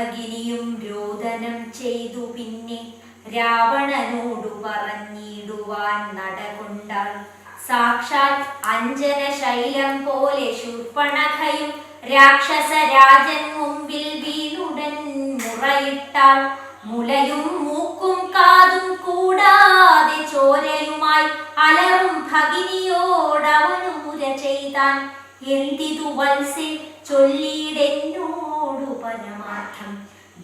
ഭഗിനിയും രോദനം ചെയ്തു പിന്നെ രാവണനോടു പറഞ്ഞിടുവാൻ നടകൊണ്ടാൾ. സാക്ഷാൽ അഞ്ജന ശൈലം പോലെ ശൂർപ്പണഖയും രാക്ഷസരാജൻ മുമ്പിൽ വീണുടൻ മുറയിട്ടാൾ. മുലയും മൂക്കും കാതും കൂടാതെ ചോരയുമായി അലറും ഭഗിനിയോടവനു മുര ചെയ്താൻ. എന്തിതു വത്സെ ചൊല്ലിയിടെന്നോടു പരമാർത്ഥം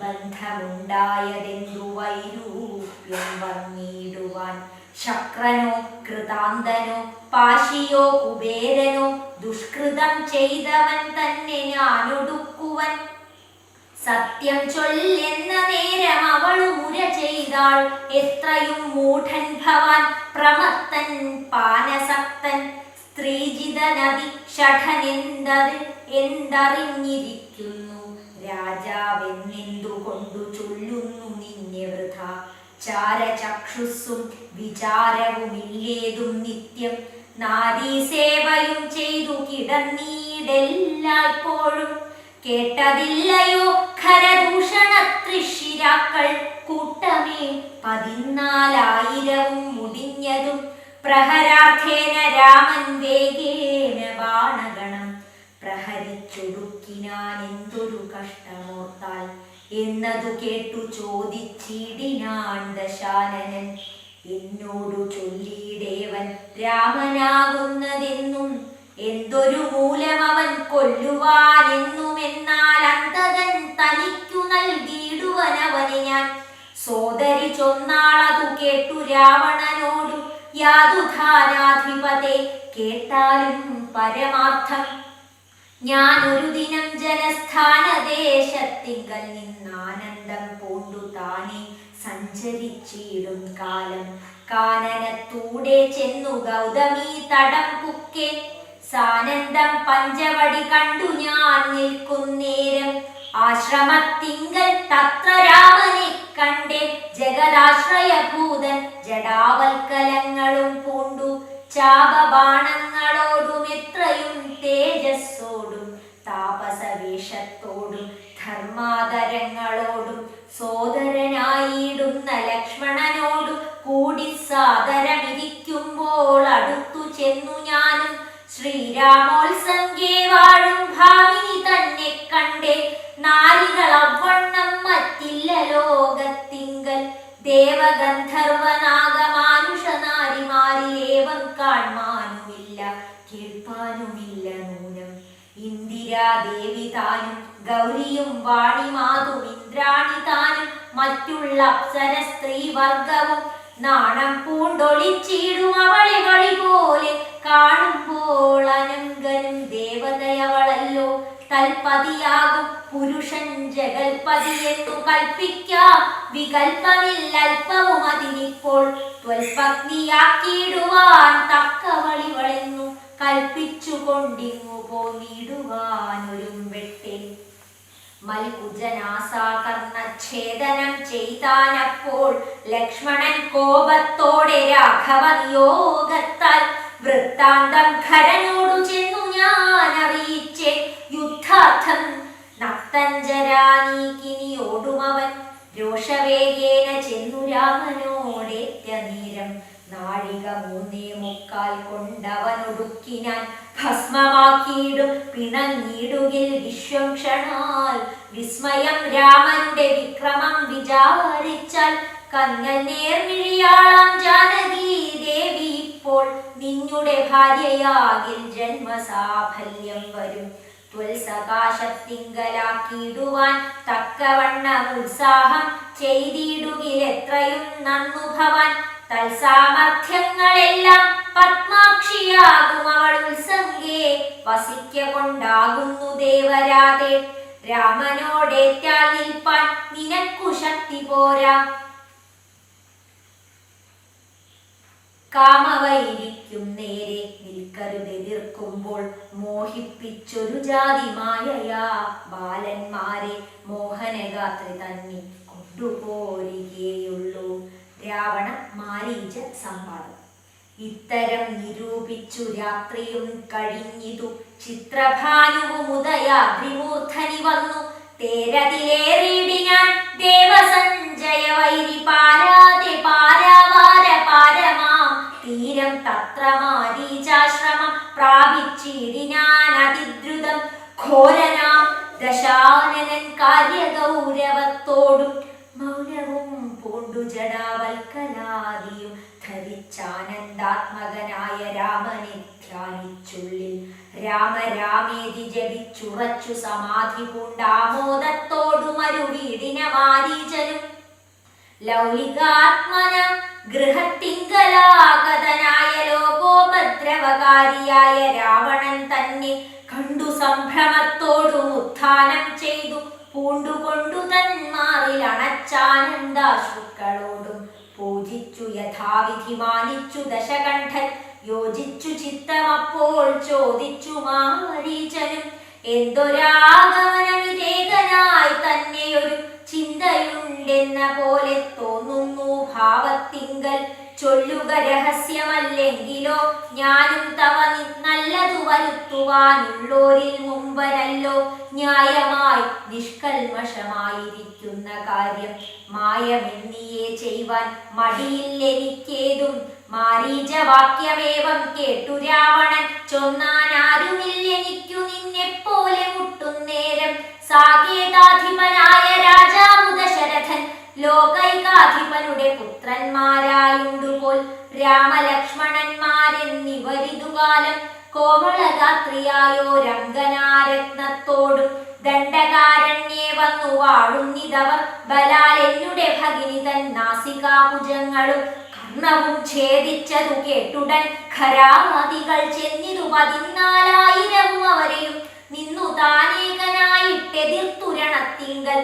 ബന്ധമുണ്ടായതെന്തു വൈരൂപ്യം വന്നിടുവാൻ? ശക്രനോ കൃതാന്തനോ പാശിയോ കുബേരനോ ദുഷ്കൃതം ചെയ്തവൻ തന്നെ ഞാനൊടുക്കുവൻ. സത്യം ചൊല്ലെന്ന നേരം അവളു മുര ചെയ്താൾ. എത്രയും മൂഢൻ ഭവാൻ പ്രമത്തൻ പാനസക്തൻ. സ്ത്രീജിത നദി ഷഠനെന്തത് എന്തറിഞ്ഞിരിക്കുന്നു? രാജാവെന്നെന്തുകൊണ്ടു ചൊല്ലുന്നു നിന്നെ വൃഥ? ചാരചക്ഷുസ്സും വിചാരവുമില്ലേതും നിത്യം? നാരീസേവയും ചെയ്തു കിടന്നീടെല്ലായ്പ്പോഴും കേട്ടതില്ലയോ ഖരദൂഷണ തൃശിരാക്കൾ കൂട്ടമേ പതിനാലായിരവും മുടിഞ്ഞതും പ്രഹരാർത്ഥേന രാമൻ വേഗേന ബാണഗണം. പ്രഹരിച്ചൊടുക്കിനാൻ എന്തൊരു കഷ്ടമോർത്താൽ? എന്നതു കേട്ടു ചോദിച്ചിടിനാൻ ദശാനനൻ. എന്നോടു ചൊല്ലിയിടേവൻ രാമനാകുന്നതെന്നും എന്തൊരു മൂലം അവൻ കൊല്ലുവാനെന്നും എന്നാൽ അന്തകൻ തനിക്കു നൽകിയിടുവനവനെ ഞാൻ. സോദരി ചൊന്നാളതു കേട്ടു രാവണനോടു യാതുധാനാധിപതെ കേട്ടാലും പരമാർത്ഥം ഞാൻ ഒരു ദിനം ജനസ്ഥാനദേശത്തിങ്കൽ നിന്നാനന്ദം പൂണ്ടു താനെ സഞ്ചരിച്ചിടും കാലം. കാനനത്തൂടെ ചെന്നു ഗൗതമി തടം പുക്കെ സാനന്ദം പഞ്ചവടി കണ്ടു ഞാൻ നിൽക്കുന്നേരം ആശ്രമത്തിങ്കൽ തത്ര രാമനെ കണ്ടേ ജഗദാശ്രയഭൂതൻ ജടാവൽക്കലങ്ങളും പൂണ്ടു. ചാപബാണങ്ങളോടും എത്രയും തേജസ്സോടും താപസവേഷത്തോടും ധർമാതരങ്ങളോടും സോദരനായിടുന്ന ലക്ഷ്മണനോടും കൂടി സാദരമിരിക്കുമ്പോൾ അടുത്തു ചെന്നു ഞാനും ശ്രീരാമോത്സംഗേ താനും ഗൗരിയും വാണിമാതും ഇന്ദ്രാണി താനും മറ്റുള്ള അപ്സര സ്ത്രീവർഗവും നാണം പൂണ്ടൊളിച്ചിടും അവളെ വഴി പോലെ കാണുമ്പോൾ അനങ്കനും ദേവതയവളല്ലോ. തൽപതിയാകും പുരുഷൻ ജഗൽപതി എന്നു കൽപ്പിക്കാം. വികൽപ്പമില്ലൽപ്പവും അതിനിപ്പോൾ ത്വൽപത്നിയാക്കിയിടുവാൻ തക്കവളിവളെന്നു കൽപ്പിച്ചു കൊണ്ടിങ്ങു പോന്നിടുവാനൊരും വെട്ടെ മൽകുജനാസാകർണച്ഛേദനം ചെയ്താനപ്പോൾ ലക്ഷ്മണൻ കോപത്തോടെ രാഘവ നിയോഗത്താൽ വൃത്താന്തം ഖരനോടു ചെന്നു ഞാൻ അറിയിച്ചേ യുദ്ധാർത്ഥം. നക്തഞ്ചരാനീകിനിയോടുമവൻ രോഷവേഗേന ചെന്നു രാമനോടെ നേരം നാഴിക മൂന്നേ മുക്കാൽ കൊണ്ടവനൊടുക്കിനാൻ ഭസ്മമാക്കിയിടും പിണങ്ങിയിടുകിൽ വിശ്വം ക്ഷണാൽ. വിസ്മയം രാമന്റെ വിക്രമം വിചാരിച്ചാൽ കങ്ങൽ നേർമിഴിയാളാം ജാനകി ദേവി ഇപ്പോൾ നിന്നുടെ ഭാര്യയാകിൽ ജന്മസാഫല്യം വരും. ത്വൽസകാശത്തിങ്കലാക്കിയിടുവാൻ തക്കവണ്ണം ഉത്സാഹം ചെയ്തിടുകിൽ എത്രയും നന്നു ഭവാൻ തൽസാമർഥ്യങ്ങളെല്ലാം പത്മാക്ഷിയാകും അവൾ ഉത്സംഗേ വസിക്ക കൊണ്ടാകുന്നു ദേവരാതെ. രാമനോടേറ്റാൽ നിൽപ്പാൻ നിനക്കു ശക്തി പോരാ. കാമവൈരിക്കും നേരെ നിൽക്കരുതെതിർക്കുമ്പോൾ മോഹിപ്പിച്ചൊരു ജാതി മായയാ. ബാലന്മാരെ മോഹനഗാത്രി തന്നെ കൊണ്ടുപോരികയുള്ളൂ രാവണ മാരീച സംവാദം. ഇത്തരം നിരൂപിച്ചു രാത്രിയും കഴിഞ്ഞിതു ചിത്രഭാനുവുമുദയാദ്രിമൂർധനി വന്നു. തേരതിലേറിയിടി ഞാൻ ദേവസഞ്ജയ വൈരി പാരാതെ പാരാവാര പാരമാം. തീരം തത്ര മാരീചാശ്രമം പ്രാപിച്ചിടി ഞാൻ അതിദ്രുതം. ഘോരനാം ദശാനനൻ കാര്യഗൗരവത്തോടും മൗനവും പൂണ്ടു ജടാവൽക്കലാദിയും ധരിച്ചാനന്ദാത്മകനായ രാമനെ ധ്യാനിച്ചുള്ളിൽ രാമരാമേതി ജപിച്ചുറച്ചു സമാധി പൂണ്ടാമോദത്തോടു മരുവീടിന മാരീചനും ലൗലികാത്മന ഗൃഹത്തിങ്കലാഗതനായ ലോകോപദ്രവകാരിയായ രാവണൻ തന്നെ കണ്ടു സംഭ്രമത്തോടു ഉത്ഥാനം ചെയ്തു. പൂണ്ടുകൊണ്ടു തന്മാറിൽ അണച്ചാനന്ദാശ്രുക്കളോടും പൂജിച്ചു യഥാവിധി മാനിച്ചു ദശകണ്ഠൻ. യോജിച്ചു ചിത്തമപ്പോൾ ചോദിച്ചു മാരീചനും എന്തൊരാഗമനവിധേകനായി തന്നെയൊരു ചിന്തയുണ്ടെന്ന പോലെ തോന്നുന്നു ഭാവത്തിങ്കൽ. ചൊല്ലുക രഹസ്യമല്ലെങ്കിലോ ഞാനും തവ നല്ലതു വരുത്തുവാനുള്ളോരിൽ മുമ്പനല്ലോ ന്യായമായി നിഷ്കൽമഷമായിരിക്കുന്ന കാര്യം. മായമെന്നിയെ ചെയ്യുവാൻ മടിയില്ലെനിക്കേതും മാരീചവാക്യമേവം കേട്ടു രാവണൻ. ചൊന്നാനാരുമില്ലെനിക്കു നിന്നെപ്പോലെ മുട്ടുന്നേരം സാകേതാധിപനായ ലോകൈകാധിപനുടെ പുത്രന്മാരായുണ്ടുപോൽ രാമലക്ഷ്മണന്മാരെന്നിവരിതുകാലം കോമളഗാത്രിയായോ രംഗനാരത്നത്തോടും ദണ്ഡകാരണ്യേ വന്നു വാഴുന്നിതവർ ബലാൽ എന്നുടെ ഭഗിനി തൻ നാസികാഭുജങ്ങളും കർണവും ഛേദിച്ചതു കേട്ടുടൻ ഖരാമതികൾ ചെന്നിതു പതിനാലായിരവും അവരെയും നിന്നു താനേകനായിട്ടെതിർത്തുരണത്തിങ്കൽ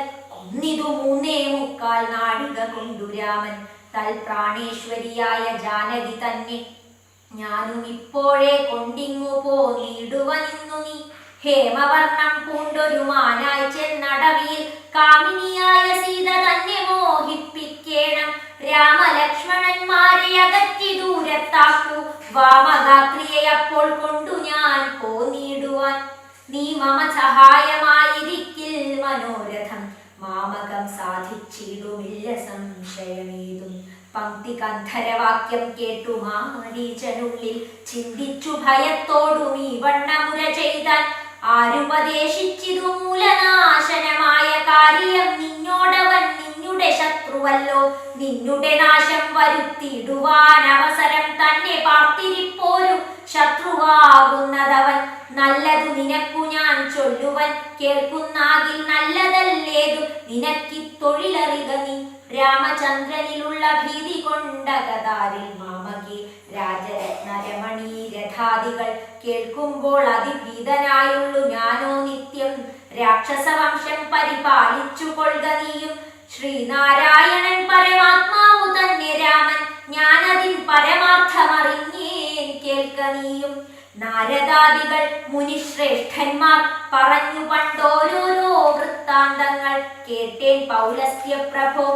കൊന്നിതു മൂന്നേ മുക്കാൽ നാഴിക കൊണ്ടു രാമൻ. തൽപ്രാണേശ്വരിയായ ജാനകി തന്നെ. ഞാനും ഇപ്പോഴേ കൊണ്ടിങ്ങു പോന്നിടുവനിന്നു നീ. ഹേമവർണം പൂണ്ടൊരു ചെന്നടവിയിൽ കാമിനിയായ സീത തന്നെ മോഹിപ്പിക്കേണം. രാമലക്ഷ്മണന്മാരെ അകറ്റി ദൂരത്താക്കൂ. വാമഗാത്രിയെ അപ്പോൾ കൊണ്ടു ഞാൻ പോന്നിടുവാൻ നീ മമ മനോരഥം മാമകം സാധിച്ചിടുമില്ല സംശയമേതും. പങ്ക്തി കന്ധരവാക്യം കേട്ടു മാരീചനുള്ളിൽ ചിന്തിച്ചു ഭയത്തോടും ഈ വണ്ണമുര ചെയ്താൽ ആരുപദേശിച്ചിതു മൂലനാശനമായ കാര്യം നിന്നോടവൻ നിന്നുടെ ശത്രുവല്ലോ. നിന്നുടെ നാശം വരുത്തിയിടുവാൻ അവസരം തന്നെ പാർത്തിരിപ്പോരും. ശത്രുവാകുന്നതവൻ നല്ലതു നിനക്കു ഞാൻ ചൊല്ലുവൻ. കേൾക്കുന്നാകിൽ നല്ലതല്ലേതു. നിനക്കി തൊഴിലറിക നീ. രാമചന്ദ്രനിലുള്ള ഭീതി കൊണ്ട കതാരിൽ മാമകി. രാജരത്നരമണി രഥാദികൾ കേൾക്കുമ്പോൾ അതിഭീതനായുള്ളു. ഞാനോ നിത്യം രാക്ഷസവംശം പരിപാലിച്ചു കൊള്ളുക നീയും. ശ്രീനാരായണൻ പരമാത്മാവു തന്നെ രാമൻ. ഞാനതിൻ പരമാർത്ഥമറിഞ്ഞേൻ കേൾക്ക നീയും നാരദാദികൾ മുനിശ്രേഷ്ഠന്മാർ പറഞ്ഞു പണ്ടോരോരോ വൃത്താന്തങ്ങൾ കേട്ടേൻ പൗലസ്ത്യ പ്രഭോ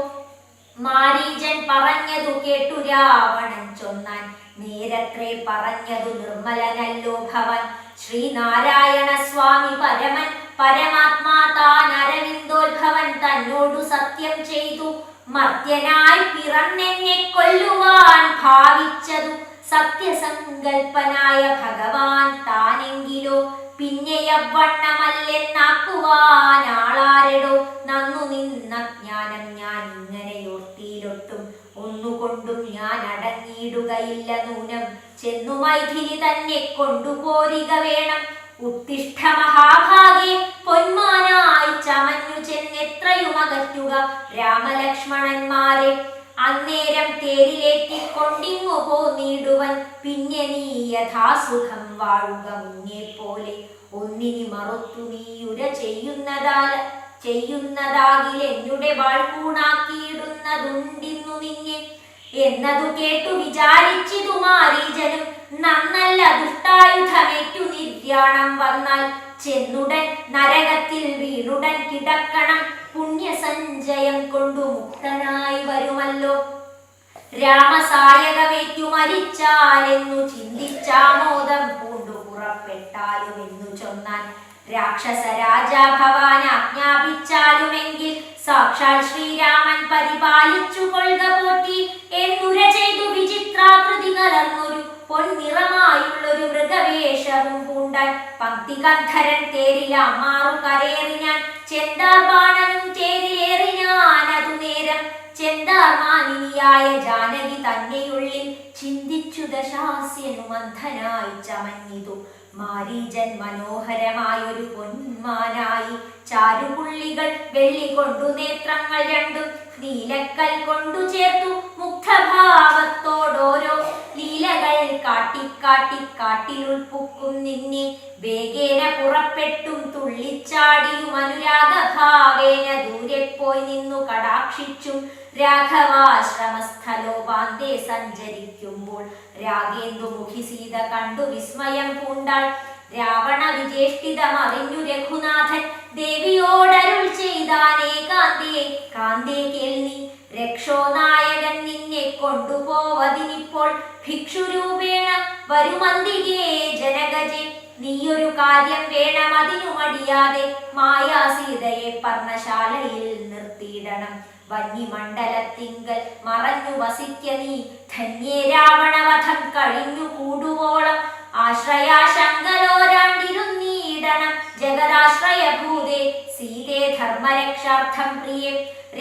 മാരീജൻ പറഞ്ഞതു കേട്ടു രാവണൻ ചൊന്നാൻ. നേരത്രേ പറഞ്ഞതു നിർമ്മലനല്ലോ ഭവൻ. ശ്രീനാരായണ സ്വാമി പരമൻ പരമാത്മാ താൻ അരവിന്ദോത്ഭവൻ തന്നോടു സത്യം ചെയ്തു. മർത്യനായി പിറന്നെന്നെ കൊല്ലുവാൻ ഭാവിച്ചതു സത്യസങ്കൽപ്പനായ ഭഗവാൻ താനെങ്കിലോ. പിന്നെ യവണ്ണമല്ലെന്നാക്കുവാൻ ആളാരെടോ നന്നു നിന്ന ജ്ഞാനം ഞാൻ ഇങ്ങനെയോർത്തിയിലൊട്ടും ഒന്നുകൊണ്ടും ഞാൻ അടങ്ങിയിടുകയില്ല നൂനം. ചെന്നു മൈഥിലി തന്നെ കൊണ്ടുപോരിക വേണം. ഉത്തിഷ്ഠ മഹാഭാഗേ പൊന്മാനായി ചമഞ്ഞു ചെന്നെത്രയുമകറ്റുക രാമലക്ഷ്മണന്മാരെ. അന്നേരം തേരിലേറ്റി കൊണ്ടിങ്ങു പോന്നിടുവൻ പിന്നെ നീ യഥാസുഖം വാഴുക മുന്നേ പോലെ ഒന്നിനി മറുത്തു നീയുര ചെയ്യുന്നതാ ചെയ്യുന്നതാകിൽ എന്നുടെ വാൾക്കൂണാക്കിയിടുന്നതുണ്ടിന്നു നിന്നെ. എന്നതു കേട്ടു വിചാരിച്ചിതു മാരീജനും നന്നല്ല ദുഷ്ടായുധമേറ്റു നിര്യാണം വന്നാൽ ചെന്നുടൻ നരകത്തിൽ വീണുടൻ കിടക്കണം പുണ്യസഞ്ചയം കൊണ്ടു മുക്തനായി വരുമല്ലോ. രാമസായകമേറ്റു മരിച്ചാലെന്നു ചിന്തിച്ചാമോദം പൂണ്ടു പുറപ്പെട്ടാലും എന്നു ചൊന്നാൻ രാക്ഷസ രാജാ ഭവാൻ ആജ്ഞാപിച്ചാലുമെങ്കിൽ സാക്ഷാൽ ശ്രീരാമൻ പരിപാലിച്ചു കൊള്ളുക പോറ്റി. എന്നുര ചെയ്തു വിചിത്രാകൃതി കലർന്നൊരു പൊൻനിറമായുള്ളൊരു മൃഗവേഷവും പൂണ്ടാൻ. പങ്ക്തികന്ധരൻ തേരിലാമാറു കരേറിനാൻ ചെന്താർബാണനും തേരിലേറിനാനതു നേരം. ചെന്താർമാനിനിയായ ജാനകി തന്നെയുള്ളിൽ ചിന്തിച്ചു ദശാസ്യനു മന്ധനായി ചമഞ്ഞിതു. മാരീജൻ മനോഹരമായൊരു പൊന്മാനായി ചാരുപുള്ളികൾ വെള്ളി കൊണ്ടു നേത്രങ്ങൾ രണ്ടും നീലക്കൽ കൊണ്ടു ചേർത്തു മുഗ്ധഭാവത്തോടോരോ ലീലകൾ കാട്ടിക്കാട്ടി കാട്ടിലുൾപ്പുക്കും നിന്നെ വേഗേന പുറപ്പെട്ടും തുള്ളിച്ചാടിയും അനുരാഗഭാവേന ദൂരെ പോയി നിന്നു കടാക്ഷിച്ചും രാഘവാശ്രമസ്ഥലോപാന്തേ സഞ്ചരിക്കുമ്പോൾ രാഗേന്ദുമുഖി സീത കണ്ടു വിസ്മയം പൂണ്ടാൾ. രാവണ വിജേഷ്ടിതമറിഞ്ഞു രഘുനാഥൻ ദേവിയോടരുൾ ചെയ്താനേ കാന്തേ കാന്തേ കേൾനി. രക്ഷോനായകൻ നിന്നെ കൊണ്ടുപോവതിനിപ്പോൾ ഭിക്ഷുരൂപേണ വരുമന്തികേ ജനകജെ. നീയൊരു കാര്യം വേണം അതിനു മടിയാതെ മായാസീതയെ പർണശാലയിൽ നിർത്തിയിടണം. വന്യമണ്ഡലത്തിങ്കൽ മറഞ്ഞു വസിക്ക നീ. ധന്യേ രാവണവധം കഴിഞ്ഞു കൂടുവോളം. ആശ്രയാശങ്കലോരാണ്ടിരുന്നീടണം ജഗദാശ്രയഭൂതേ. സീതേ ധർമ്മരക്ഷാർത്ഥം പ്രിയേ.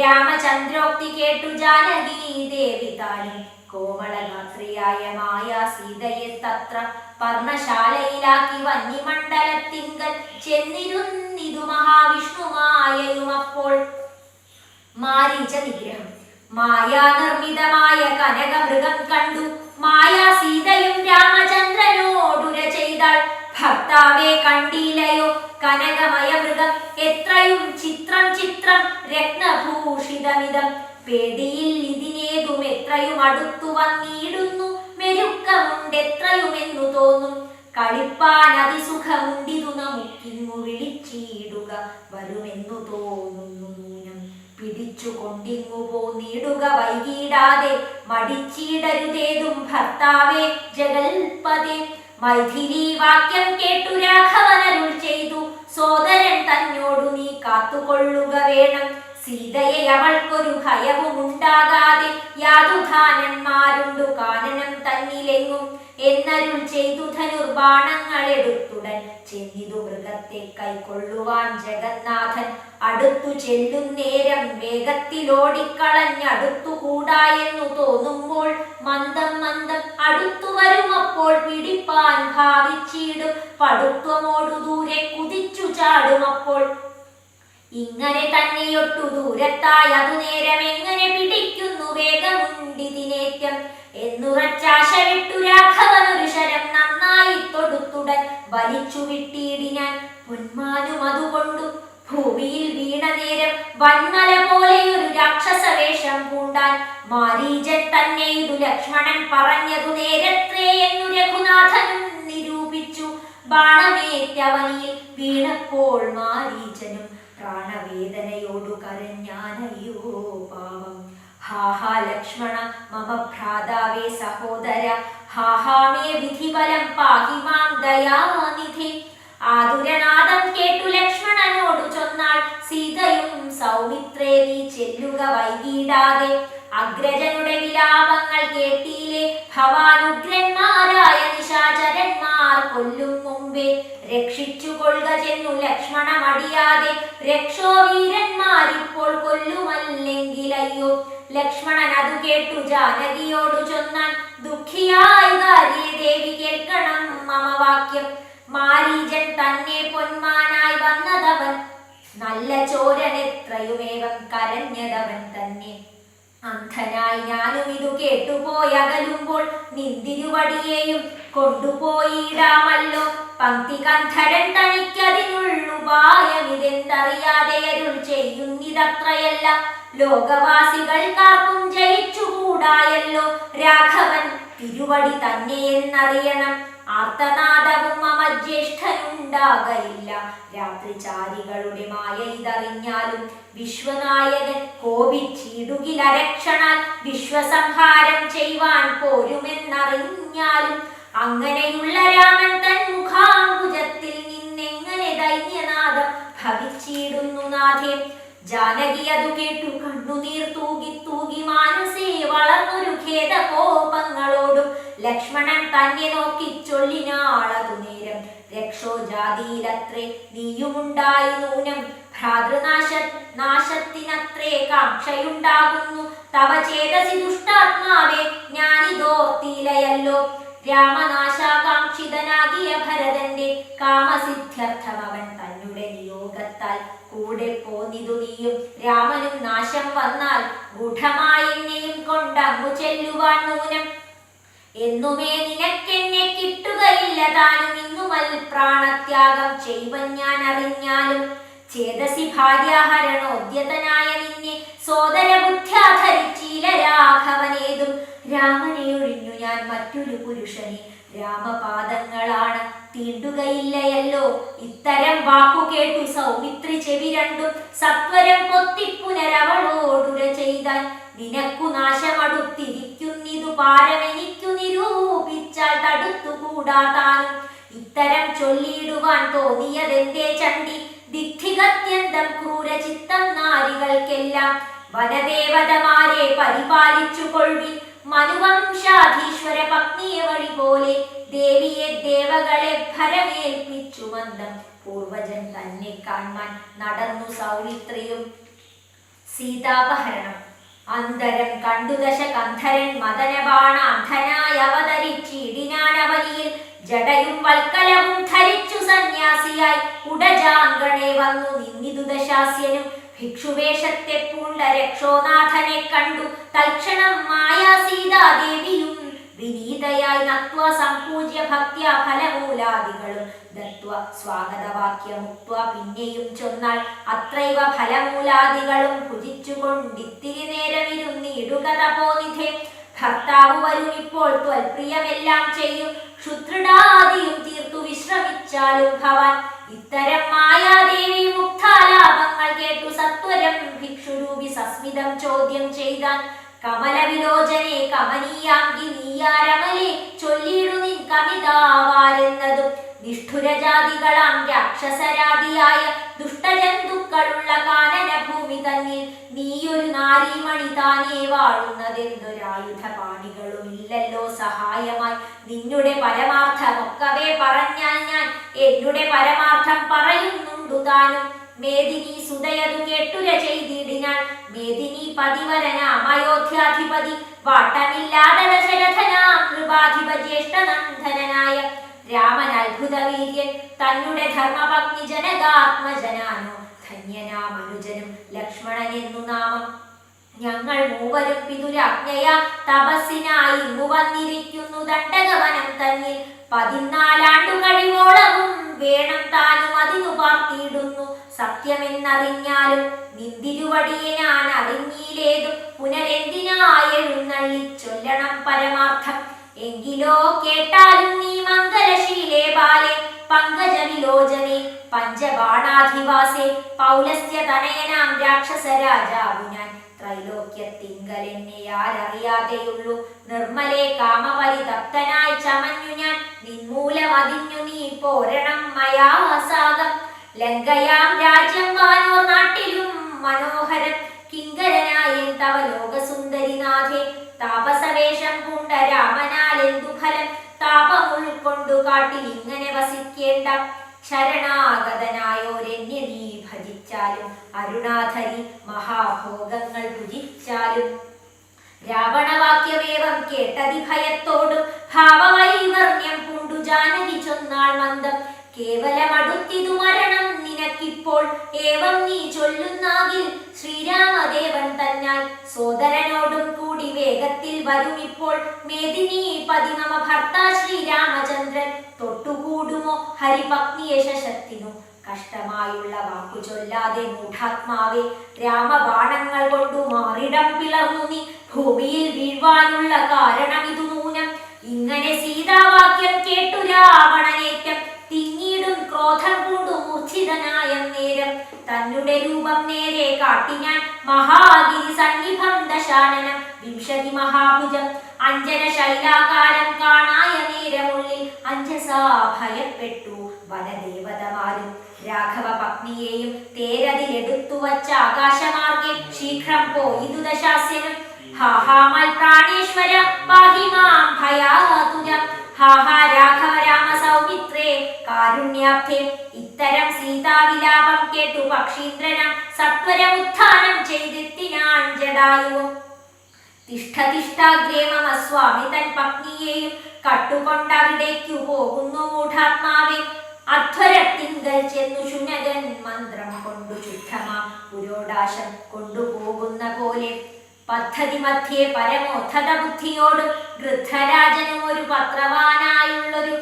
രാമചന്ദ്രോക്തി കേട്ടു ജാനകീ ദേവി താനും കോമളഗാത്രിയായ മായ സീതയെ തത്ര പർണശാലയിലാക്കി വന്യമണ്ഡലത്തിങ്കൽ ചെന്നിരുന്നിതു മഹാവിഷ്ണുമായയും അപ്പോൾ മാരീച നിഗ്രഹം. മായാനിർമ്മിതമായ കനകമൃഗം കണ്ടു. മായാ സീതയും രാമചന്ദ്രനോടുര ചെയ്താൾ. ഭർത്താവെ കണ്ടില്ലയോ? കനകമയ മൃഗം എത്രയും ചിത്രം ചിത്രം രത്നഭൂഷിതമിതം. പേടിയിൽ ഇതിനേതും എത്രയും അടുത്തു വന്നിടുന്നു. മെരുക്കമുണ്ടെത്രയുമെന്നു തോന്നും. കളിപ്പാൻ അതിസുഖമുണ്ടിതു നമുക്കിങ്ങു വിളിച്ചിടുക വരുമെന്നു തോന്നുന്നു നൂനം പിടിച്ചു കൊണ്ടിങ്ങു പോന്നിടുക വൈകിടാതെ മടിച്ചിടരുതേതും ഭർത്താവേ ജഗൽപതേ. മൈഥിലി വാക്യം കേട്ടു രാഘവനരുൾ ചെയ്തു സോദരൻ തന്നോടു നീ കാത്തുകൊള്ളുക വേണം. സീതയെ അവൾക്കൊരു ഭയവും ഉണ്ടാകാതെ യാതുധാനന്മാരുണ്ടു കാനനം തന്നിലെങ്ങും എന്നരുൾ ചെയ്തു ധനുർബാണങ്ങൾ എടുത്തുടൻ ചെന്നിതു മൃഗത്തെ കൈക്കൊള്ളുവാൻ ജഗന്നാഥൻ. അടുത്തു ചെല്ലും നേരം വേഗത്തിലോടിക്കളഞ്ഞടുത്തു കൂടായെന്നു തോന്നുമ്പോൾ മന്ദം മന്ദം അടുത്തു വരുമപ്പോൾ പിടിപ്പാൻ ഭാവിച്ചിടും. പടുത്വമോടു ദൂരെ കുതിച്ചു ചാടുമപ്പോൾ ഇങ്ങനെ തന്നെയൊട്ടു ദൂരത്തായി അതു നേരം എങ്ങനെ പിടിക്കുന്നു വേഗമുണ്ടിതിനേറ്റം എന്നുറച്ചാശവിട്ടു രാഘവനൊരു ശരം നന്നായി തൊടുത്തുടൻ വലിച്ചു വിട്ടിടിനാൻ പൊന്മാനും അതുകൊണ്ടു ഭൂമിയിൽ വീണ നേരം വന്മല പോലെയൊരു രാക്ഷസ വേഷം പൂണ്ടാൻ. മാരീജൻ തന്നെ ഇതു ലക്ഷ്മണൻ പറഞ്ഞതു നേരത്രേ എന്നു രഘുനാഥനും നിരൂപിച്ചു. ബാണമേറ്റവനിൽ വീണപ്പോൾ മാരീചനും പ്രാണവേദനയോടു കരഞ്ഞാനയ്യോ പാവം? ഹാഹാ ലക്ഷ്മണ മമ ഭ്രാതാവേ സഹോദര ഹാഹാ മേ വിധിബലം പാഹി മാം ദയാനിധി. ആതുരനാദം കേട്ടു ലക്ഷ്മണനോടു ചൊന്നാൾ സീതയും സൗമിത്രേ നീ ചെല്ലുക വൈകിടാതെ. അഗ്രജനുടെ വിലാപങ്ങൾ കേട്ടിയിലെ ഭവാനുഗ്രന്മാരായ നിശാചരന്മാർ കൊല്ലും മുമ്പേ. രക്ഷിച്ചു കൊള്ളുക ലക്ഷ്മണമടിയാതെ ലക്ഷ്മണ മടിയാതെ രക്ഷോ വീരന്മാരിപ്പോൾ കൊല്ലുമല്ലെങ്കിലയ്യോ ലക്ഷ്മണൻ അത് കേട്ടു. ജാനകിയോടു ചൊന്നാൻ ദുഃഖിയായി ഭാര്യ ദേവി കേൾക്കണം മമ വാക്യം. മാരീജൻ തന്നെ പൊന്മാനായി വന്നതവൻ. നല്ല ചോരനെത്രയുമേവം കരഞ്ഞതവൻ തന്നെ. അന്ധനായി ഞാനും ഇതു കേട്ടുപോയകലുമ്പോൾ നിന്തിരുവടിയെയും കൊണ്ടുപോയിടാമല്ലോ. പങ്ക്തി കന്ധരൻ തനിക്കതിനുള്ളുപായമിതെന്തറിയാതെ അരുൾ ചെയ്യുന്നിതത്രയല്ല. ലോകവാസികൾ കാർക്കും ജയിച്ചുകൂടായല്ലോ. രാഘവൻ തിരുവടി തന്നെയെന്നറിയണം ആർത്തനാദവും മമ ജ്യേഷ്ഠനുണ്ടാകയില്ല രാത്രിചാരികളുടെ മായ ഇതറിഞ്ഞാലും വിശ്വനായകൻ കോപിച്ചിടുകിലരക്ഷണാൽ വിശ്വസംഹാരം ചെയ്യുവാൻ പോരുമെന്നറിഞ്ഞാലും അങ്ങനെയുള്ള രാമൻ തൻ മുഖാംബുജത്തിൽ നിന്നെങ്ങനെ ദൈന്യനാഥം ഭവിച്ചിടുന്നു നാഥേ? ജാനകി അതു കേട്ടു കണ്ണുനീർ തൂകി തൂകി മാനസേ വളർന്നൊരു ഖേദ കോപങ്ങളോടും ലക്ഷ്മണൻ തന്നെ നോക്കി ചൊല്ലിനാളതു നേരം. രക്ഷോ ജാതിയിലത്രേ നീയുമുണ്ടായി നൂനം. ഭ്രാതൃനാശ നാശത്തിനത്രേ കാക്ഷയുണ്ടാകുന്നു. തവ ചേതസി ദുഷ്ടാത്മാവേ ഞാനിതോർത്തിയിലയല്ലോ രാമനാശാകാംക്ഷിതനാകിയ ഭരതന്റെ കാമസിദ്ധ്യർത്ഥം അവൻ തന്നെ നിയോഗത്താൽ കൂടെ പോന്നിതു നീയും. രാമനും നാശം വന്നാൽ ഗൂഢമായി കൊണ്ട് കൊണ്ടങ്ങു ചെല്ലുവാൻ നൂനം എന്നുമേ നിനക്കെന്നെ കിട്ടുകയില്ല താനും ഇന്നുമൽ പ്രാണത്യാഗം ചെയ്വൻ ഞാൻ അറിഞ്ഞാലും. ചേതസി ഭാര്യാഹരണോദ്യതനായ നിന്നെ സോദര ബുദ്ധ്യാധരിച്ചീല രാഘവനേതും. രാമനെ ഒഴിഞ്ഞു ഞാൻ മറ്റൊരു പുരുഷനെ. രാമപാദങ്ങളാണ് തീണ്ടുകയില്ലയല്ലോ. ഇത്തരം വാക്കു കേട്ടു സൗമിത്രി ചെവി രണ്ടും സത്വരം പൊത്തിപ്പുനരവളോടുര ചെയ്താൽ നിനക്കു നാശമടുത്തിരിക്കുന്നിതു പാരമെനിക്കു നിരൂപിച്ചാൽ തടുത്തുകൂടാതാനും ഇത്തരം ചൊല്ലിയിടുവാൻ തോന്നിയതെന്തേ ചണ്ടി? ദിഗ്ധികത്യന്തം ക്രൂരചിത്തം നാരികൾക്കെല്ലാം വനദേവതമാരെ പരിപാലിച്ചു കൊൾവി മനുവംശാധീശ്വര പത്നിയെ പോലെ ദേവിയെ ദേവകളെ ഭരമേൽപ്പിച്ചു വന്നം പൂർവജൻ തന്നെ കാണാൻ നടന്നു സൗമിത്രിയും സീതാപഹരണം. അന്തരം കണ്ടു ദശ കന്ധരൻ മദനബാണാന്ധനായി അവതരിച്ചിടിനാനവനിയിൽ ജടയും വൽക്കലവും ധരിച്ചു സന്യാസിയായി ഉടജാങ്കണെ വന്നു നിന്നിതു ഭിക്ഷുവേഷത്തെ പൂണ്ട രക്ഷോനാഥനെ കണ്ടു. തൽക്ഷണം മായാ സീതാദേവിയും വിനീതയായി നത്വ സംപൂജ്യ ഭക്ത്യ ഫലമൂലാദികളും. ദത്വ സ്വാഗതവാക്യമുക്വ പിന്നെയും ചൊന്നാൽ അത്രൈവ ഫലമൂലാദികളും ഭുജിച്ചുകൊണ്ടിത്തിരി നേരമിരുന്നിടുക തപോനിധേ. ഭർത്താവ് വരും ഇപ്പോൾ ത്വൽപ്രിയമെല്ലാം ചെയ്യും. ക്ഷുദ്രടാദിയും തീർത്തു വിശ്രമിച്ചാലും ഭവാൻ. ഇത്തരം മായാദേവി മുക്താലാപങ്ങൾ കേട്ടു സത്വരം ഭിക്ഷുരൂപി സസ്മിതം ചോദ്യം ചെയ്താൻ കമലവിലോചനെ കമനീയാങ്കി നീയാരമലെ ചൊല്ലിയിടുന്നിൻ കവിതാവാരെന്നതും നിഷ്ഠുരജാതികളാം രാക്ഷസരാതിയായ ദുഷ്ടജന്തുക്കളുള്ള കാനനഭൂമി തന്നെ തന്നിൽ നീയൊരു നാരീമണി താനേ വാഴുന്നതെന്തൊരായുധപാണികളും ഇല്ലല്ലോ സഹായമായി. നിന്നുടെ പരമാർത്ഥമൊക്കവേ പറഞ്ഞാൽ ഞാൻ എന്നുടെ പരമാർത്ഥം പറയുന്നുണ്ടു താനും. മേദിനി സുതയതു കേട്ടുര ചെയ്തിടിനാൽ മേദിനി പതിവരനാമയോധ്യാധിപതി വാട്ടമില്ലാതെ ദശരഥനാം കൃപാധിപ ജ്യേഷ്ഠനന്ദനായ രാമൻ അത്ഭുതവീര്യൻ തന്നെ ധർമ്മഭക്തി ജനകാത്മജനാനോ ധന്യനാമനുജനും ലക്ഷ്മണൻ എന്നു നാമം. ഞങ്ങൾ മൂവരും പിതുരാജ്ഞയ തപസ്സിനായി ഇങ്ങു വന്നിരിക്കുന്നു ദണ്ഡകവനം തന്നിൽ. പതിനാലാണ്ടു കഴിവോളവും വേണം താനും അതിനു പാർത്തിയിടുന്നു. സത്യമെന്നറിഞ്ഞാലും നിന്തിരുവടിയെ ഞാൻ അറിഞ്ഞില്ലേതും. പുനരെന്തിനായെഴുന്നള്ളി ചൊല്ലണം പരമാർത്ഥം. എങ്കിലോ കേട്ടാലും നീ മംഗലശീലേ ബാലെ പങ്കജവിലോചനെ. പഞ്ചബാണാധിവാസേ പൗലസ്യ തനയനാം രാക്ഷസ രാജാവു ഞാൻ. ത്രൈലോക്യത്തിങ്കലെന്നെ ആരറിയാതെയുള്ളൂ നിർമ്മലെ കാമപരിതപ്തനായി ചമഞ്ഞു ഞാൻ. നിന്മൂലമതിഞ്ഞു നീ പോരണം മയാസാകം ലങ്കയാം രാജ്യം വാനോ നാട്ടിലും മനോഹരം. കിങ്കരനായ തവ ലോകസുന്ദരിനാഥേ. താപസവേഷം പൂണ്ട രാമനാലെന്തു ഫലം? താപം ഉൾക്കൊണ്ടു കാട്ടിൽ ഇങ്ങനെ വസിക്കേണ്ട ശരണാഗതനായോരെന്നെ നീ ഭജിച്ചാലും അരുണാധരി മഹാഭോഗങ്ങൾ ഭുജിച്ചാലും. രാവണവാക്യമേവം കേട്ടതി ഭയത്തോടും ഭാവവൈവർണ്യം പൂണ്ടു ജാനകി ചൊന്നാൾ മന്ദം. കേവലമടുത്തിതു മരണം നിനക്കിപ്പോൾ. ഏവം നീ ചൊല്ലുന്നാകിൽ ശ്രീരാമദേവൻ തന്നാൽ. സോദരനോടും കൂടി വേഗത്തിൽ വരും ഇപ്പോൾ. മേദിനി പതിമമ ഭർത്താ ശ്രീരാമചന്ദ്രൻ. തൊട്ടുകൂടുമോ ഹരിപത്നിയെ ശശത്തിനു? കഷ്ടമായുള്ള വാക്കു ചൊല്ലാതെ മൂഢാത്മാവെ രാമബാണങ്ങൾ കൊണ്ടു മാറിടം പിളർന്നു നീ. ഭൂമിയിൽ വീഴ്വാനുള്ള ഇതു നൂനം ഇങ്ങനെ സീതാവാക്യം കേട്ടു രാവണനേറ്റം. ക്രോധം പൂണ്ടു മൂർച്ഛിതനായ നേരം തന്നെ രൂപം നേരെ കാട്ടി ഞാൻ മഹാഗിരി സന്നിഭം ദശാനനം വിംശതി മഹാഭുജം അഞ്ജന ശൈലാകാരം കാണായ നേരമുള്ളിൽ അഞ്ജസാ ഭയപ്പെട്ടു വനദേവതമാരും രാഘവ പത്നിയെയും തേരതിലെടുത്തു വച്ച ആകാശമാർഗെ ശീഘ്രം പോയിതു ദശാസ്യനും ഹാഹാമൽ പ്രാണേശ്വര പാഹി മാം ഭയാതുര ഹാഹാ രാഘവ രാമ സൗമിത്രേ കാരുണ്യാബ്ധേ ഇത്തരം സീതാവിലാപം കേട്ടു പക്ഷീന്ദ്രനം സത്വരമുത്ഥാനം ചെയ്തെത്തിനാൻ ജടായുവും തിഷ്ഠ തിഷ്ഠാഗ്രേ മമ സ്വാമി തൻ പത്നിയെയും കട്ടുകൊണ്ടവിടേക്കു പോകുന്നു മൂഢാത്മാവെ. അധ്വരത്തിങ്കൽ ചെന്നു ശുനകൻ മന്ത്രം കൊണ്ടു ശുദ്ധമാ പുരോടാശം കൊണ്ടുപോകുന്ന പോലെ. പദ്ധതി മധ്യേ പരമോദ്ധത ബുദ്ധിയോടും ഗൃദ്ധരാജനും ഒരു പത്രവാനായുള്ളൊരു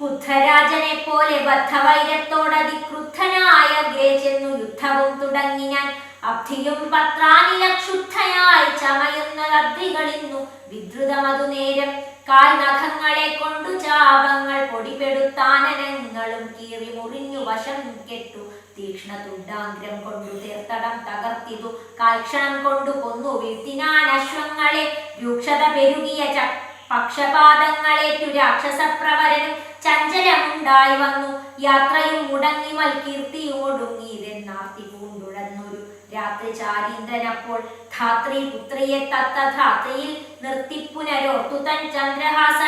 കുദ്ധരാജനെ പോലെ ബദ്ധവൈരത്തോടതിക്രുദ്ധനായ ക്രുദ്ധനായ ചെന്നു യുദ്ധവും തുടങ്ങിനാൻ അബ്ധിയും പത്രാനിലക്ഷുദ്ധയായി ചമയുന്ന അദ്രികളിന്നു വിദ്രുതമതു നേരം കാൽ നഖങ്ങളെ കൊണ്ടു ചാപങ്ങൾ പൊടിപെടുത്താനനങ്ങളും കീറി മുറിഞ്ഞു വശം കെട്ടു തീക്ഷ്ണ തുണ്ടാഗ്രം കൊണ്ടു തീർത്തടം തകർത്തിതു. കാൽക്ഷണം കൊണ്ടു കൊന്നു വീഴ്ത്തിനാൻ അശ്വങ്ങളെ രൂക്ഷത പെരുകിയ പക്ഷപാതങ്ങളേറ്റു രാക്ഷസപ്രവരനും ചഞ്ചലമുണ്ടായി വന്നു. യാത്രയും മുടങ്ങി മൽ ഒടുങ്ങിയതെന്നാർത്തി പൂണ്ടുഴന്നൊരു രാത്രി ചാരീന്ദ്രനപ്പോൾ ധാത്രി പുത്രിയെ തത്ത ധാത്രിയിൽ നിർത്തിപ്പുനരോ തുതൻ തൻ ചന്ദ്രഹാസമിളക്കിരകുതരം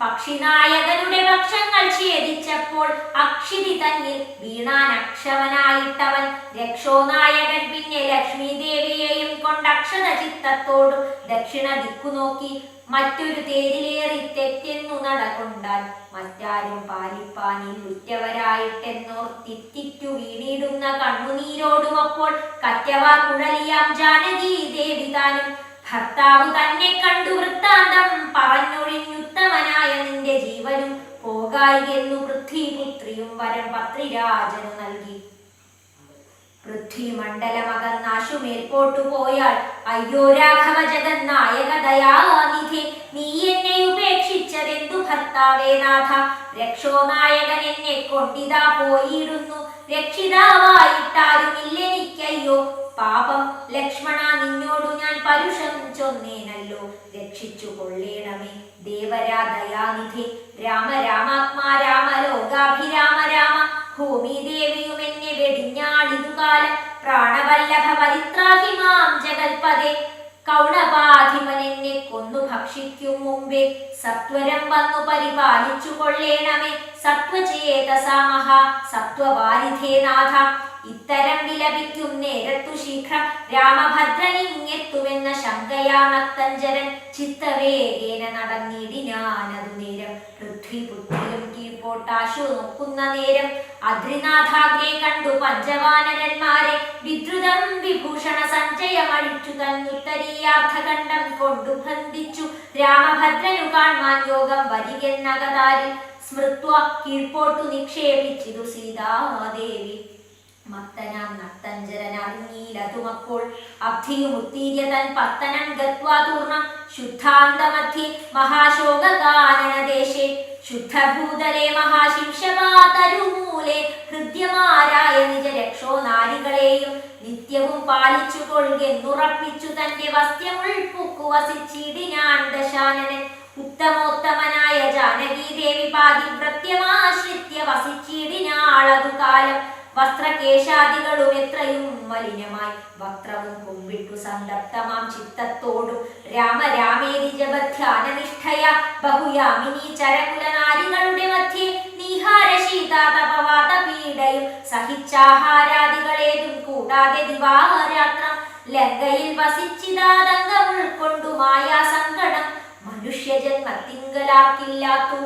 പക്ഷിനായകനുടെ പക്ഷങ്ങൾ ഛേദിച്ചപ്പോൾ അക്ഷിതി തന്നിൽ വീണാനക്ഷമനായിട്ടവൻ. രക്ഷോനായകൻ പിന്നെ ലക്ഷ്മി ദേവിയെയും കൊണ്ട് അക്ഷത ചിത്തത്തോടും ദക്ഷിണ ദിക്കു നോക്കി മറ്റൊരു തേരിലേറി തെറ്റെന്നു നടകൊണ്ടാൽ മറ്റാരും പാലിപ്പാനിൽ ഉറ്റവരായിട്ടെന്നോർ തിറ്റിറ്റു വീണിടുന്ന കണ്ണുനീരോടുമപ്പോൾ കറ്റവാ കുഴലിയാം ജാനകി ദേവി താനും ഭർത്താവ് തന്നെ കണ്ടു വൃത്താന്തം. പറഞ്ഞൊഴിഞ്ഞുത്തമനായ നിന്റെ ജീവനും പോകായികെന്നു പൃഥ്വിപുത്രിയും വരം പത്രിരാജനു നൽകി. പൃഥ്വിമണ്ഡലമകന്നാശു മേൽപോട്ടു പോയാൽ അയ്യോ രാഘവ ജഗന്നായക ദയാനിധി നീ എന്നെ ഉപേക്ഷിച്ചതെന്തു ഭർത്താവേ നാഥ? രക്ഷോ നായകൻ എന്നെ കൊണ്ടിതാ പോയിടുന്നു. രക്ഷിതാവായിട്ടാരുമില്ലെനിക്കയ്യോ രക്ഷിച്ചു കൊള്ളേണമേ. ദേവരാ ദയാനിധി രാമ രാമാത്മാ രാമ ലോകാഭിരാമ രാമ. ഭൂമി ദേവിയും എന്നെ വെടിഞ്ഞാളിതു കാലം പ്രാണവല്ലഭ പരിത്രാഹി മാം ജഗൽപദേ കൗണപാധിപൻ എന്നെ കൊന്നു ഭക്ഷിക്കും മുമ്പേ. സത്വരം വന്നു പരിപാലിച്ചു കൊള്ളേണമേ. സത്വചേതസാമഹ സത്വവാരിധേ നാഥ. ഇത്തരം വിലപിക്കും നേരത്തു ശീഘ്രം. രാമഭദ്രനിങ്ങെത്തുമെന്ന ശങ്കയാ നക്തഞ്ചരൻ ചിത്തവേഗേന നടന്നിടിനാനതു നേരം പൃഥ്വിപുത്രിയും കീഴ്പോട്ടാശു നോക്കുന്ന നേരം അദ്രിനാഥാഗ്രെ കണ്ടു പഞ്ചവാനരന്മാരെ വിദ്രുതം വിഭൂഷണ സഞ്ചയമഴിച്ചു തന്നുത്തരീയാർത്ഥകണ്ഠം കൊണ്ടു ബന്ധിച്ചു രാമഭദ്രനു കാൺമാൻ യോഗം വരികെന്നകതാരിൽ സ്മൃത്വ കീഴ്പോട്ടു നിക്ഷേപിച്ചിതു സീതാദേവി. നിത്യവും പാലിച്ചു കൊള്ളുകെന്നുറപ്പിച്ചു തന്റെ വസ്യമുൾപ്പുക്കു വസിച്ചിടിനാൻ ദശാനനൻ ഉത്തമോത്തമനായ ജാനകീദേവി പാതിവ്രത്യമാശ്രിത്യ വസിച്ചിടിനാളതു കാലം വസ്ത്രകേശാദികളും എത്രയും മലിനമായി. വക്രവും കുമ്പിട്ടു സന്തപ്തമാം ചിത്തത്തോടും രാമ രാമേരി ജപധ്യാനനിഷ്ഠയ. ബഹുയാമിനി ചരകുലനാരികളുടെ മധ്യേ നീഹാര ശീതാതപവാത പീഡയും സഹിച്ചാഹാരാദികളേതും കൂടാതെ ദിവാരാത്രം ലങ്കയിൽ വസിച്ചിതാതങ്കം ഉൾക്കൊണ്ടു മായാ സങ്കടം മനുഷ്യജന്മത്തിങ്കലാക്കില്ലാത്തു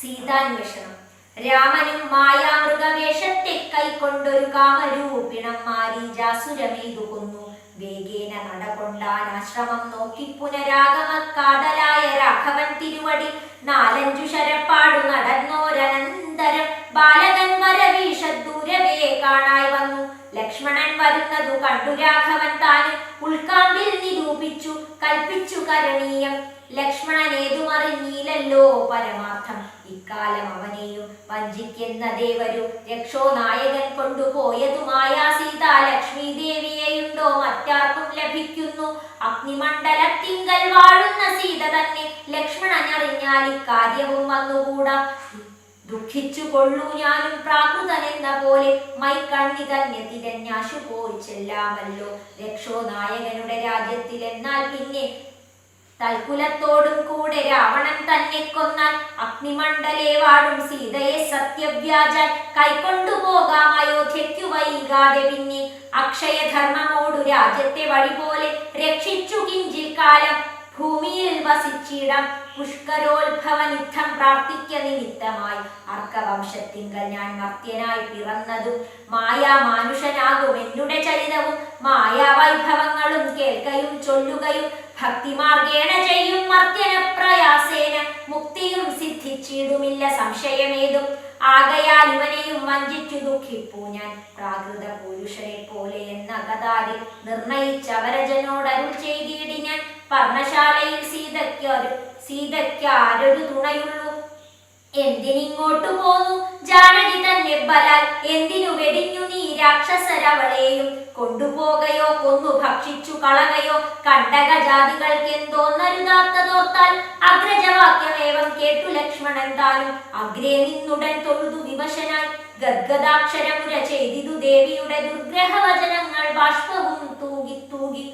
സീതാന്വേഷണം. രാമനും മായാമൃഗവേഷത്തെ കൈക്കൊണ്ടൊരു കാമരൂപിണം മാരീജാസുരമെയ്തു കൊന്നു വേഗേന നടകൊണ്ടാൻ ആശ്രമം നോക്കി പുനരാഗമക്കാതലായ രാഘവൻ തിരുവടി നാലഞ്ചു ശരപ്പാടു നടന്നോരനന്തരം ബാലകൻ വരവീഷദൂരവേ കാണായി വന്നു. ലക്ഷ്മണൻ വരുന്നതു കണ്ടു രാഘവൻ താന് ഉൾക്കാമ്പിൽ നിരൂപിച്ചു കൽപ്പിച്ചു കരണീയം. ലക്ഷ്മണൻ ഏതുമറിഞ്ഞീലല്ലോ പരമാർത്ഥം. ഇക്കാലം അവനെയും വഞ്ചിക്കുന്ന ദേവരു രക്ഷോ നായകൻ കൊണ്ടുപോയതുമായ സീതാ. ലക്ഷ്മി ദേവിയെയുണ്ടോ മറ്റാർക്കും ലഭിക്കുന്നു? അഗ്നിമണ്ഡലത്തിങ്കൽ വാഴുന്ന സീത തന്നെ. ലക്ഷ്മണൻ അറിഞ്ഞാൽ ഇക്കാര്യവും വന്നുകൂടാ. ദുഃഖിച്ചു കൊള്ളു ഞാനും പ്രാകൃതൻ എന്ന പോലെ. മൈ കണ്ണി തന്നെ തിരഞ്ഞാശു പോയി ചെല്ലാമല്ലോ. രക്ഷോ നായകനുടെ രാജ്യത്തിൽ എന്നാൽ പിന്നെ തൽക്കുലത്തോടും കൂടെ രാവണൻ തന്നെ കൊന്നാൽ അഗ്നിമണ്ഡലേ വാഴും. സീതയെ സത്യവ്യാജാൽ കൈക്കൊണ്ടുപോകാം അയോധ്യയ്ക്കു വൈകാതെ പിന്നെ അക്ഷയധർമ്മമോടു രാജ്യത്തെ വഴി പോലെ രക്ഷിച്ചു കിഞ്ചിൽ കാലം ഭൂമിയിൽ വസിച്ചിടം പുഷ്കരോത്ഭവനിദ്ധം പ്രാർത്ഥിക്ക നിമിത്തമായി അർക്കവംശത്തിങ്കൽ ഞാൻ മർത്യനായി പിറന്നതും മായാ മാനുഷനാകും എന്നുടെ ചരിതവും മായാവൈഭവങ്ങളും കേൾക്കയും ചൊല്ലുകയും ഭക്തിമാർഗേണ ചെയ്യും മർത്യന പ്രയാസേന മുക്തിയും സിദ്ധിച്ചിടുമില്ല സംശയമേതും. ആകയാൽ ഇവനെയും വഞ്ചിച്ചു ദുഃഖിപ്പൂ ഞാൻ പ്രാകൃത പുരുഷനെ പോലെ എന്ന കഥാരിൽ നിർണയിച്ചവരജനോടരുൾ ചെയ്തിടി ഞാൻ. പർണശാലയിൽ സീതയ്ക്കൊരു സീതയ്ക്കാരൊരു തുണയുള്ളൂ? എന്തിനിങ്ങോട്ടു പോന്നു? ജാനകി തന്നെ ബലാൽ എന്തിനു വെടിഞ്ഞു നീ രാക്ഷസരവളെയും കൊണ്ടുപോകയോ കൊന്നു ഭക്ഷിച്ചു കളകയോ? കണ്ടക ജാതികൾക്കെന്തോന്നരുതാത്തതോർത്താൽ അഗ്രജവാക്യമേവം കേട്ടു ലക്ഷ്മണൻ താനും. അഗ്രേ നിന്നുടൻ തൊഴുതു വിവശനായി. ഗദ്ഗദാക്ഷരമുര ചെയ്തിതു ദേവിയുടെ ദുർഗ്രഹവചനങ്ങൾ ബാഷ്പവും തൂകി തൂകി.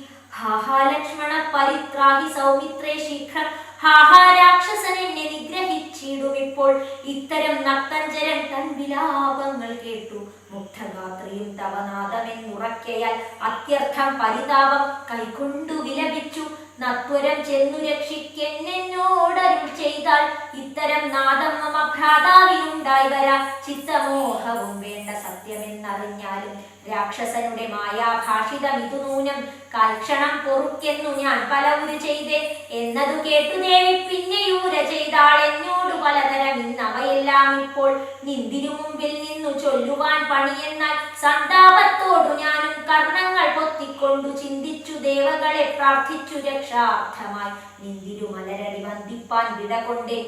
ലക്ഷ്മണ പരിത്രാഹി സൗമിത്രേ ശീഘ്രം ഹാഹാ രാക്ഷസൻ എന്നെ നിഗ്രഹിച്ചിടും ഇപ്പോൾ. ഇത്തരം നക്തഞ്ചരൻ തൻ വിലാപങ്ങൾ കേട്ടു. മുഗ്ധഗാത്രിയും തവനാഥമെന്നുറക്കയാൽ അത്യർത്ഥം പരിതാപം കൈകൊണ്ടു വിലപിച്ചു. നത്വരം ചെന്നു രക്ഷിക്കെന്നോടരുൾ ചെയ്താൽ ഇത്തരം നാദം മമ ഭ്രാതാവിനുണ്ടായി വരാ. ചിത്തമോഹവും വേണ്ട സത്യമെന്നറിഞ്ഞാലും രാക്ഷസനുടെ മായാഭാഷിതം ഇതു നൂനം കൽക്ഷണം പൊറുക്കെന്നു ഞാൻ പലവുരു ചെയ്തേ. എന്നതു കേട്ടു ദേവി പിന്നെയൂര ചെയ്താൾ എന്നോട് പലതരം ഇന്നവയെല്ലാം ഇപ്പോൾ നിന്തിനു മുമ്പിൽ നിന്നു ചൊല്ലുവാൻ പണിയെന്നാൽ സന്താപത്തോടു ഞാനും കർണങ്ങൾ പൊത്തിക്കൊണ്ടു ചിന്തിച്ചു ദേവകളെ പ്രാർത്ഥിച്ചു രക്ഷാർത്ഥമായി. നിന്തിരു മലരടി വന്ദിപ്പാൻ വിടകൊണ്ടേ.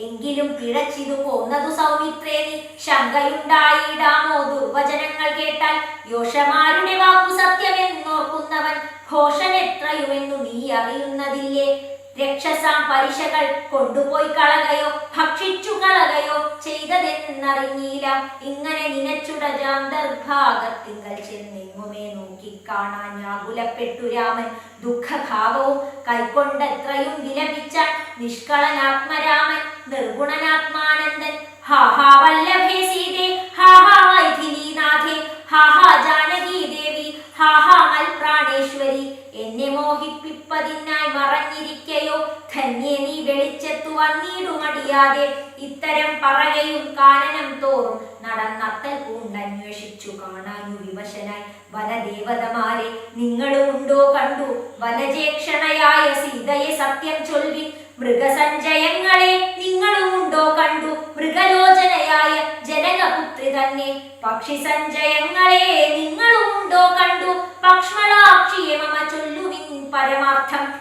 എങ്കിലും കിഴച്ചിതു പോന്നതു സൗമിത്രേ ശങ്കയുണ്ടായിടാമോ ദുർവചനങ്ങൾ കേട്ടാൽ യോഷമാരുടെ വാക്കു സത്യമെന്നോർക്കുന്നവൻ ഘോഷൻ എത്രയുമെന്നു നീ അറിയുന്നതില്ലേ രക്ഷസാം പരിശകൾ കൊണ്ടുപോയി കളകയോ ഭക്ഷിച്ചു കളകയോ ചെയ്തതെന്നറിഞ്ഞീല ഇങ്ങനെ നിനച്ചുടജാന്തർഭാഗത്തിങ്കൽ ചെന്നെങ്ങുമേ നോക്കി കാണാൻ ഞാകുലപ്പെട്ടു രാമൻ. ദുഃഖഭാവവും കൈക്കൊണ്ടെത്രയും വിലപിച്ച നിഷ്കളനാത്മരാമൻ നിർഗുണനാത്മാനന്ദൻ ഹാഹാ വല്ലഭേ സീതേ ഹാഹാ മൈഥിലീനാഥേ ഹാഹാ ജാനകി ദേവി ഹാഹാ മൽപ്രാണേശ്വരി എന്നെ മോഹിപ്പിപ്പതിനായി മറഞ്ഞിരിക്കയോ? ധന്യെ നീ വെളിച്ചത്തു വന്നിടുമടിയാതെ ഇത്തരം പറകയും കാനനം തോറും നടന്നത്തൽ പൂണ്ടന്വേഷിച്ചു കാണാനു വിവശനായി വനദേവതമാരെ നിങ്ങളുമുണ്ടോ കണ്ടു? വനജേക്ഷണയായ സീതയെ സത്യം ചൊൽവി മൃഗസഞ്ചയങ്ങളെ നിങ്ങളും ഉണ്ടോ കണ്ടു? മൃഗലോചനയായ ജനകപുത്രി തന്നെ. പക്ഷി സഞ്ചയങ്ങളെ നിങ്ങളും ഉണ്ടോ കണ്ടു? പക്ഷ്മളാക്ഷിയെ മമ ചൊല്ലുവിൻ പരമാർത്ഥം.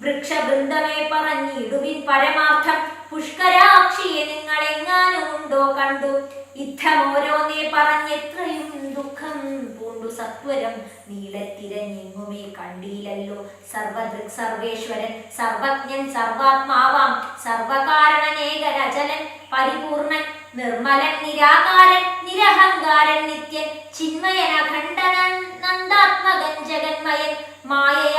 വൃക്ഷബൃന്ദമേ പറഞ്ഞിടുവിൻ പരമാർത്ഥം. പുഷ്കരാക്ഷിയെ നിങ്ങൾ എങ്ങാനും ഉണ്ടോ കണ്ടു? ഇത്തമോരോന്നേ പറഞ്ഞെത്രയും ദുഃഖം പൂണ്ടു സത്വരം. നീളത്തിരഞ്ഞെങ്ങുമേ കണ്ടീലല്ലോ സർവദൃക് സർവേശ്വരൻ സർവജ്ഞൻ സർവാത്മാവാം സർവകാരണനേകരചലൻ പരിപൂർണൻ നിർമ്മലൻ നിരാകാരൻ നിരഹങ്കാരൻ നിത്യൻ ചിന്മയൻ അഖണ്ഡനൻ നന്ദാത്മകൻ ജഗന്മയൻ മനുഷ്യഭാവേന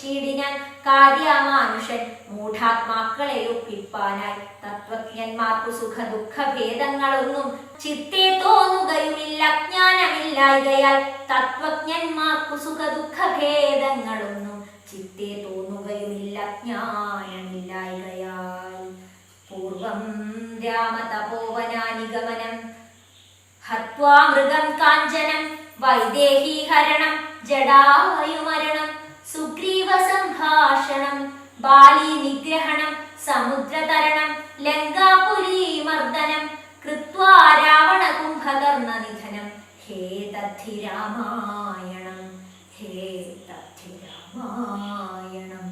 ദുഃഖിച്ചിടിനാൻ കാര്യമാനുഷൻ മൂഢാത്മാക്കളെ ഒപ്പിപ്പാനായി. തത്വജ്ഞന്മാർക്കു സുഖ ദുഃഖ ഭേദങ്ങളൊന്നും ചിത്തെ തോന്നുകയുമില്ല ജ്ഞാനമില്ലായകയാൽ തത്വജ്ഞന്മാർക്കു സുഖ ദുഃഖ ഭേദങ്ങളൊന്നും ചിത്തെ തോന്നുകയുമില്ല ജ്ഞാനമില്ലായകയാൽ പൂർവം രാമതപോവനാനിഗമനം ഹത്വാ മൃഗം കാഞ്ചനം വൈദേഹീഹരണം ജടായുമരണം സുഗ്രീവസംഭാഷണം ബാലി നിഗ്രഹണം സമുദ്രതരണം ലങ്കാപുരീ മർദ്ദനം കൃത്വാ രാവണ കുംഭകർണ നിധനം ഹേ തദ്ധി രാമായണം ഹേ തദ്ധി രാമായണം